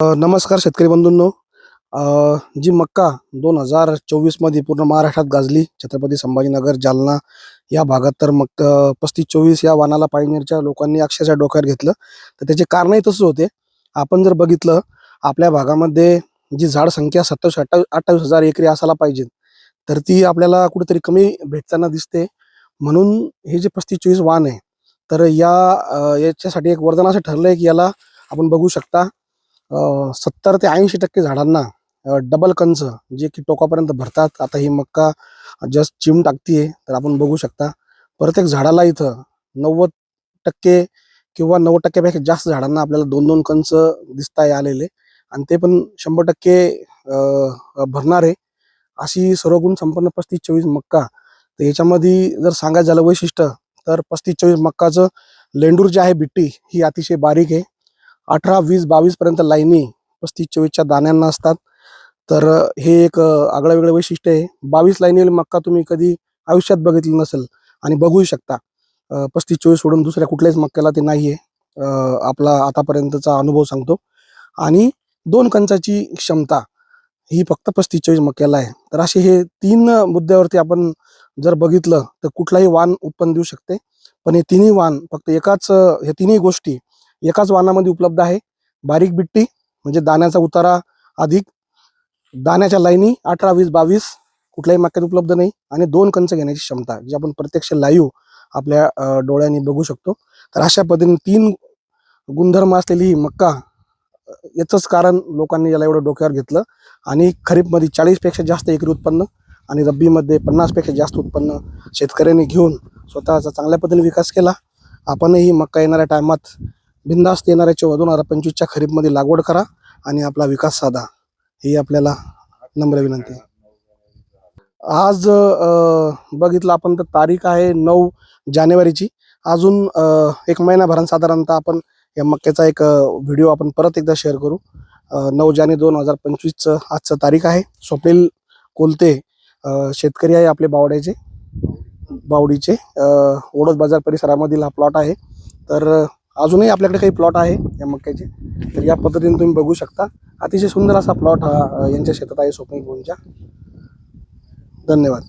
नमस्कार शेतकरी बंधूंनो. जी मक्का दोन हजार चोवीसमध्ये पूर्ण महाराष्ट्रात गाजली छत्रपती संभाजीनगर जालना या भागात तर मग पस्तीस चोवीस या वानाला पायनेरच्या लोकांनी अक्षरशः डोक्यावर घेतलं. तर त्याचे कारणही तसंच होते. आपण जर बघितलं आपल्या भागामध्ये जी झाड संख्या सत्तावीस अठ्ठावीस अठ्ठावीस हजार एकरी असायला पाहिजे तर ती आपल्याला कुठेतरी कमी भेटताना दिसते. म्हणून हे जे पस्तीस चोवीस वाण आहे तर या याच्यासाठी एक वरदान असं ठरलं आहे की याला आपण बघू शकता. सत्तर ते ऐंशी टक्के झाडांना डबल कंच जे की टोकापर्यंत भरतात. आता ही मक्का जस्ट चिम टाकतीये तर आपण बघू शकता. प्रत्येक झाडाला इथं नव्वद टक्के किंवा नव्वद टक्क्यापेक्षा जास्त झाडांना आपल्याला दोन दोन कंच दिसताय आलेले. आणि ते पण शंभर टक्के भरणारे अशी सर्व गुण संपन्न पस्तीस चोवीस मक्का. तर याच्यामध्ये जर सांगायचं झालं वैशिष्ट्य तर पस्तीस चोवीस मक्काचं लेंडूर जे आहे बिट्टी ही अतिशय बारीक आहे. अठरा वीस बावीस पर्यंत लाईनी पस्तीस चोवीसच्या दाण्यांना असतात. तर हे एक आगळं वेगळं वैशिष्ट्य आहे. बावीस लाईनी मक्का तुम्ही कधी आयुष्यात बघितलं नसेल आणि बघूही शकता. पस्तीस चोवीस सोडून दुसऱ्या कुठल्याच मक्क्याला ते नाही आहे आपला आतापर्यंतचा अनुभव सांगतो. आणि दोन कंचाची क्षमता ही फक्त पस्तीस चोवीस मक्याला आहे. तर असे हे तीन मुद्द्यावरती आपण जर बघितलं तर कुठलाही वाण उत्पन्न देऊ शकते. पण हे तिन्ही वाण फक्त एकाच हे तिन्ही गोष्टी एकाच वाहनामध्ये उपलब्ध आहे. बारीक बिट्टी म्हणजे दाण्याचा उतारा अधिक. दाण्याच्या लाईनी अठरा वीस बावीस. कुठल्याही मक्यात उपलब्ध नाही. आणि दोन कंच घेण्याची क्षमता जी आपण प्रत्यक्ष लाईव्ह आपल्या डोळ्यांनी बघू शकतो. तर अशा पद्धतीने तीन गुणधर्म असलेली ही मक्का याचंच कारण लोकांनी याला एवढं डोक्यावर घेतलं. आणि खरीपमध्ये चाळीसपेक्षा जास्त एकरी उत्पन्न आणि रब्बीमध्ये पन्नासपेक्षा जास्त उत्पन्न शेतकऱ्यांनी घेऊन स्वतःचा चांगल्या पद्धतीने विकास केला. आपणही मक्का येणाऱ्या टायमात बिंदास्त येणाऱ्या चौ दोन हजार पंचवीसच्या खरीपमध्ये लागवड करा आणि आपला विकास साधा. ही आपल्याला नम्र विनंती आहे. आज बघितलं आपण तर तारीख आहे नऊ जानेवारीची. अजून एक महिनाभरान साधारणतः आपण या मक्याचा एक व्हिडिओ आपण परत एकदा शेअर करू. नऊ जाने दोन हजार पंचवीसचं आजचं तारीख आहे. स्वप्नील कोलते शेतकरी आहे आपले बावड्याचे. बावडीचे ओढत बाजार परिसरामधील हा प्लॉट आहे. तर अजूनही आपल्याकडे काही प्लॉट आहे या मक्याचे. तर या पद्धतीने तुम्ही बघू शकता. अतिशय सुंदर असा प्लॉट हा यांच्या शेतात आहे स्वप्नील गोंच्या धन्यवाद.